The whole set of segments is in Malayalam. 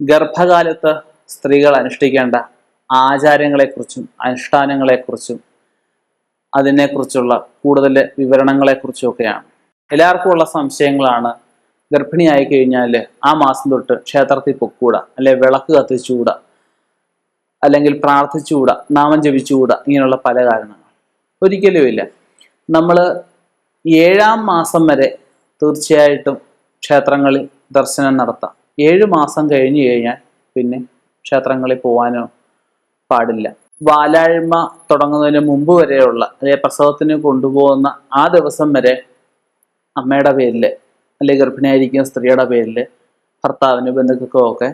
ഗർഭകാലത്ത് സ്ത്രീകൾ അനുഷ്ഠിക്കേണ്ട ആചാരങ്ങളെക്കുറിച്ചും അനുഷ്ഠാനങ്ങളെക്കുറിച്ചും അതിനെക്കുറിച്ചുള്ള കൂടുതൽ വിവരണങ്ങളെക്കുറിച്ചും ഒക്കെയാണ് എല്ലാവർക്കും ഉള്ള സംശയങ്ങളാണ്. ഗർഭിണിയായി കഴിഞ്ഞാൽ ആ മാസം തൊട്ട് ക്ഷേത്രത്തിൽ പൊക്കൂടാ അല്ലെ വിളക്ക് കത്തിച്ചുകൂടാ അല്ലെങ്കിൽ പ്രാർത്ഥിച്ചുകൂടാ നാമം ജപിച്ചുകൂടാ ഇങ്ങനെയുള്ള പല കാരണങ്ങൾ. ഒരിക്കലുമില്ല. നമ്മൾ ഏഴാം മാസം വരെ തീർച്ചയായിട്ടും ക്ഷേത്രങ്ങളിൽ ദർശനം നടത്താം. ഏഴ് മാസം കഴിഞ്ഞു കഴിഞ്ഞാൽ പിന്നെ ക്ഷേത്രങ്ങളിൽ പോകാനോ പാടില്ല. വാലാഴ്മ തുടങ്ങുന്നതിന് മുമ്പ് വരെയുള്ള അതായത് പ്രസവത്തിന് കൊണ്ടുപോകുന്ന ആ ദിവസം വരെ അമ്മയുടെ പേരിൽ അല്ലെങ്കിൽ ഗർഭിണിയായിരിക്കുന്ന സ്ത്രീയുടെ പേരിൽ ഭർത്താവിന് ബന്ധുക്കൾക്കോ ഒക്കെ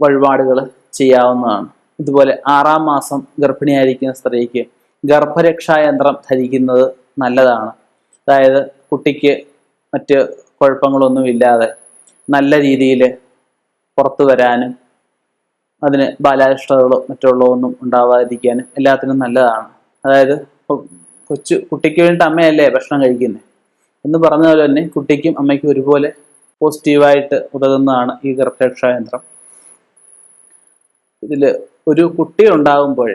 വഴിപാടുകൾ ചെയ്യാവുന്നതാണ്. ഇതുപോലെ ആറാം മാസം ഗർഭിണിയായിരിക്കുന്ന സ്ത്രീക്ക് ഗർഭരക്ഷാ യന്ത്രം ധരിക്കുന്നത് നല്ലതാണ്. അതായത് കുട്ടിക്ക് മറ്റ് കുഴപ്പങ്ങളൊന്നും ഇല്ലാതെ നല്ല രീതിയിൽ പുറത്തു വരാനും അതിന് ബാലാരിഷ്ടതകളോ മറ്റുള്ളതോ ഒന്നും ഉണ്ടാവാതിരിക്കാനും എല്ലാത്തിനും നല്ലതാണ്. അതായത് കൊച്ചു കുട്ടിക്ക് വേണ്ടി അമ്മയല്ലേ ഭക്ഷണം കഴിക്കുന്നത് എന്ന് പറഞ്ഞ പോലെ തന്നെ കുട്ടിക്കും അമ്മയ്ക്കും ഒരുപോലെ പോസിറ്റീവായിട്ട് ഉതകുന്നതാണ് ഈ ഗർഭരക്ഷാ യന്ത്രം. ഇതിൽ ഒരു കുട്ടി ഉണ്ടാകുമ്പോൾ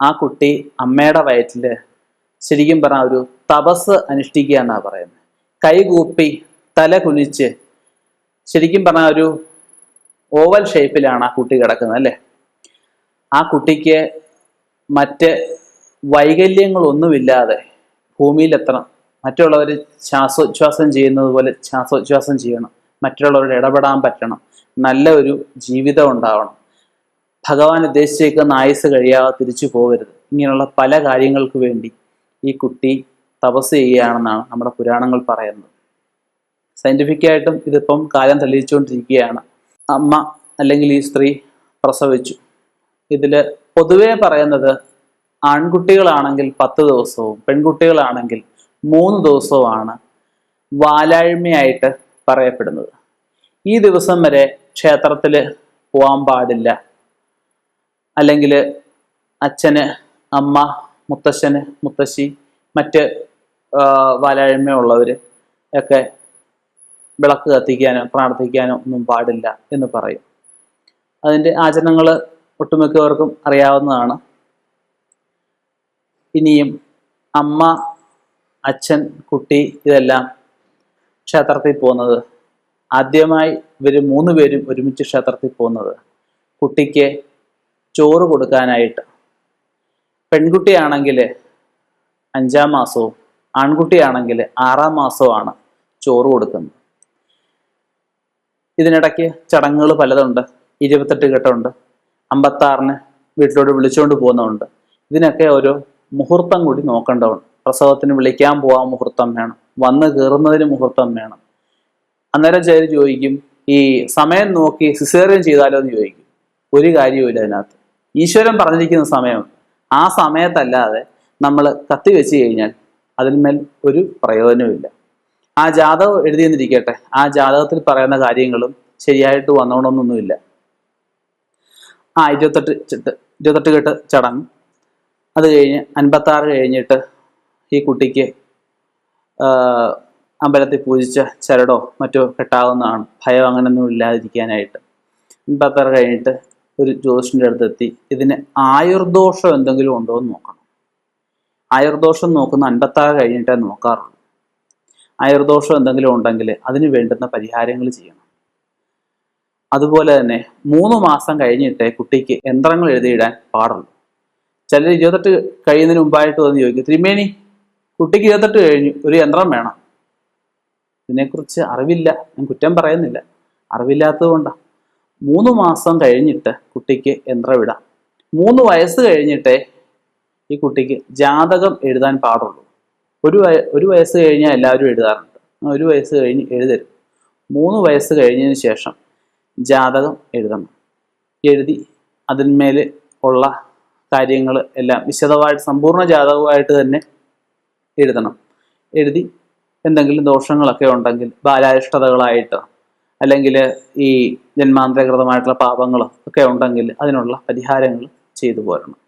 ആ കുട്ടി അമ്മയുടെ വയറ്റിൽ ശരിക്കും പറഞ്ഞാൽ ഒരു തപസ് അനുഷ്ഠിക്കുക എന്നാണ് പറയുന്നത് കൈകൂപ്പി തല കുനിച്ച് ശരിക്കും പറഞ്ഞാൽ ഒരു ഓവൽ ഷേപ്പിലാണ് ആ കുട്ടി കിടക്കുന്നത് അല്ലേ? ആ കുട്ടിക്ക് മറ്റ് വൈകല്യങ്ങളൊന്നുമില്ലാതെ ഭൂമിയിലെത്തണം. മറ്റുള്ളവർ ശ്വാസോച്ഛ്വാസം ചെയ്യുന്നത് പോലെ ശ്വാസോച്ഛ്വാസം ചെയ്യണം. മറ്റുള്ളവരോട് ഇടപെടാൻ പറ്റണം. നല്ല ഒരു ജീവിതം ഉണ്ടാവണം. ഭഗവാൻ ഉദ്ദേശിച്ചേക്കുന്ന ആയുസ് കഴിയാതെ തിരിച്ചു പോകരുത്. ഇങ്ങനെയുള്ള പല കാര്യങ്ങൾക്ക് വേണ്ടി ഈ കുട്ടി തപസ് ചെയ്യുകയാണെന്നാണ് നമ്മുടെ പുരാണങ്ങൾ പറയുന്നത്. സയന്റിഫിക്കായിട്ടും ഇതിപ്പം കാലം തെളിയിച്ചുകൊണ്ടിരിക്കുകയാണ്. അമ്മ അല്ലെങ്കിൽ ഈ സ്ത്രീ പ്രസവിച്ചു. ഇതിൽ പൊതുവേ പറയുന്നത് ആൺകുട്ടികളാണെങ്കിൽ പത്ത് ദിവസവും പെൺകുട്ടികളാണെങ്കിൽ മൂന്ന് ദിവസവുമാണ് വാലാഴ്മയായിട്ട് പറയപ്പെടുന്നത്. ഈ ദിവസം വരെ ക്ഷേത്രത്തിൽ പോകാൻ പാടില്ല. അല്ലെങ്കിൽ അച്ഛന് അമ്മ മുത്തശ്ശന് മുത്തശ്ശി മറ്റ് വാലാഴ്മയുള്ളവർ ഒക്കെ വിളക്ക് കത്തിക്കാനോ പ്രാർത്ഥിക്കാനോ ഒന്നും പാടില്ല എന്ന് പറയും. അതിന്റെ ആചരണങ്ങൾ ഒട്ടുമിക്കവർക്കും അറിയാവുന്നതാണ്. ഇനിയും അമ്മ അച്ഛൻ കുട്ടി ഇതെല്ലാം ക്ഷേത്രത്തിൽ പോകുന്നത്. ആദ്യമായി ഇവർ മൂന്ന് പേരും ഒരുമിച്ച് ക്ഷേത്രത്തിൽ പോകുന്നത്. കുട്ടിക്ക് ചോറ് കൊടുക്കാനായിട്ട്. പെൺകുട്ടിയാണെങ്കിൽ അഞ്ചാം മാസവും ആൺകുട്ടിയാണെങ്കിൽ ആറാം മാസവുമാണ് ചോറ് കൊടുക്കുന്നത്. ഇതിനിടയ്ക്ക് ചടങ്ങുകൾ പലതുണ്ട്. ഇരുപത്തെട്ട് ഘട്ടമുണ്ട്. അമ്പത്താറിന് വീട്ടിലോട്ട് വിളിച്ചുകൊണ്ട് പോകുന്നതുണ്ട്. ഇതിനൊക്കെ ഒരു മുഹൂർത്തം കൂടി നോക്കേണ്ടതുണ്ട്. പ്രസവത്തിന് വിളിക്കാൻ പോകാൻ മുഹൂർത്തം വേണം. വന്ന് കയറുന്നതിന് മുഹൂർത്തം വേണം. അന്നേരം ചിലർ ചോദിക്കും ഈ സമയം നോക്കി സിസേറിയൻ ചെയ്താലോ? എന്ന് ചോദിക്കും. ഒരു കാര്യവുമില്ല അതിനകത്ത്. ഈശ്വരൻ പറഞ്ഞിരിക്കുന്ന സമയം. ആ സമയത്തല്ലാതെ നമ്മൾ കത്തി വെച്ച് കഴിഞ്ഞാൽ അതിന്മേൽ ഒരു പ്രയോജനവുമില്ല. ആ ജാതകം എഴുതിയെന്നിരിക്കട്ടെ ആ ജാതകത്തിൽ പറയുന്ന കാര്യങ്ങളും ശരിയായിട്ട് വന്നോണമെന്നൊന്നുമില്ല ആ ഇരുപത്തെട്ട് ഇരുപത്തെട്ട് കെട്ട് ചടങ്ങ്. അത് കഴിഞ്ഞ് അൻപത്താറ് കഴിഞ്ഞിട്ട് ഈ കുട്ടിക്ക് അമ്പലത്തിൽ പൂജിച്ച ചരടോ മറ്റോ കെട്ടാവുന്നതാണ്. ഭയം അങ്ങനെയൊന്നും ഇല്ലാതിരിക്കാനായിട്ട്. അൻപത്താറ് കഴിഞ്ഞിട്ട് ഒരു ജ്യോതിഷന്റെ അടുത്തെത്തി. ഇതിന് ആയുർദോഷം എന്തെങ്കിലും ഉണ്ടോ എന്ന് നോക്കണം. ആയുർദോഷം നോക്കുന്ന അൻപത്താറ് കഴിഞ്ഞിട്ടേ നോക്കാറുള്ളൂ. ആയുർദോഷം എന്തെങ്കിലും ഉണ്ടെങ്കിൽ അതിന് വേണ്ടുന്ന പരിഹാരങ്ങൾ ചെയ്യണം. അതുപോലെ തന്നെ മൂന്ന് മാസം കഴിഞ്ഞിട്ടേ കുട്ടിക്ക് യന്ത്രങ്ങൾ എഴുതിയിടാൻ പാടുള്ളൂ. ചിലർ ഇരുപത്തെട്ട് കഴിയുന്നതിന് മുമ്പായിട്ട് വന്ന് ചോദിക്കും തിരുമേനി കുട്ടിക്ക് ഇരുപത്തെട്ട് കഴിഞ്ഞു ഒരു യന്ത്രം വേണം. ഇതിനെക്കുറിച്ച് അറിവില്ല ഞാൻ കുറ്റം പറയുന്നില്ല. അറിവില്ലാത്തത് കൊണ്ടാണ് മൂന്ന് മാസം കഴിഞ്ഞിട്ട് കുട്ടിക്ക് യന്ത്രം ഇടാം. മൂന്ന് വയസ്സ് കഴിഞ്ഞിട്ടേ ഈ കുട്ടിക്ക് ജാതകം എഴുതാൻ പാടുള്ളൂ. ഒരു ഒരു വയസ്സ് കഴിഞ്ഞാൽ എല്ലാവരും എഴുതാറുണ്ട്. ഒരു വയസ്സ് കഴിഞ്ഞ് എഴുതരുത്. മൂന്ന് വയസ്സ് കഴിഞ്ഞതിന് ശേഷം ജാതകം എഴുതണം. എഴുതി അതിന്മേൽ ഉള്ള കാര്യങ്ങൾ എല്ലാം വിശദമായിട്ട് സമ്പൂർണ ജാതകമായിട്ട് തന്നെ എഴുതണം. എഴുതി എന്തെങ്കിലും ദോഷങ്ങളൊക്കെ ഉണ്ടെങ്കിൽ ബാലാരിഷ്ടതകളായിട്ട് അല്ലെങ്കിൽ ഈ ജന്മാന്തരകൃതമായിട്ടുള്ള പാപങ്ങളോ ഒക്കെ ഉണ്ടെങ്കിൽ അതിനുള്ള പരിഹാരങ്ങൾ ചെയ്തു പോരണം.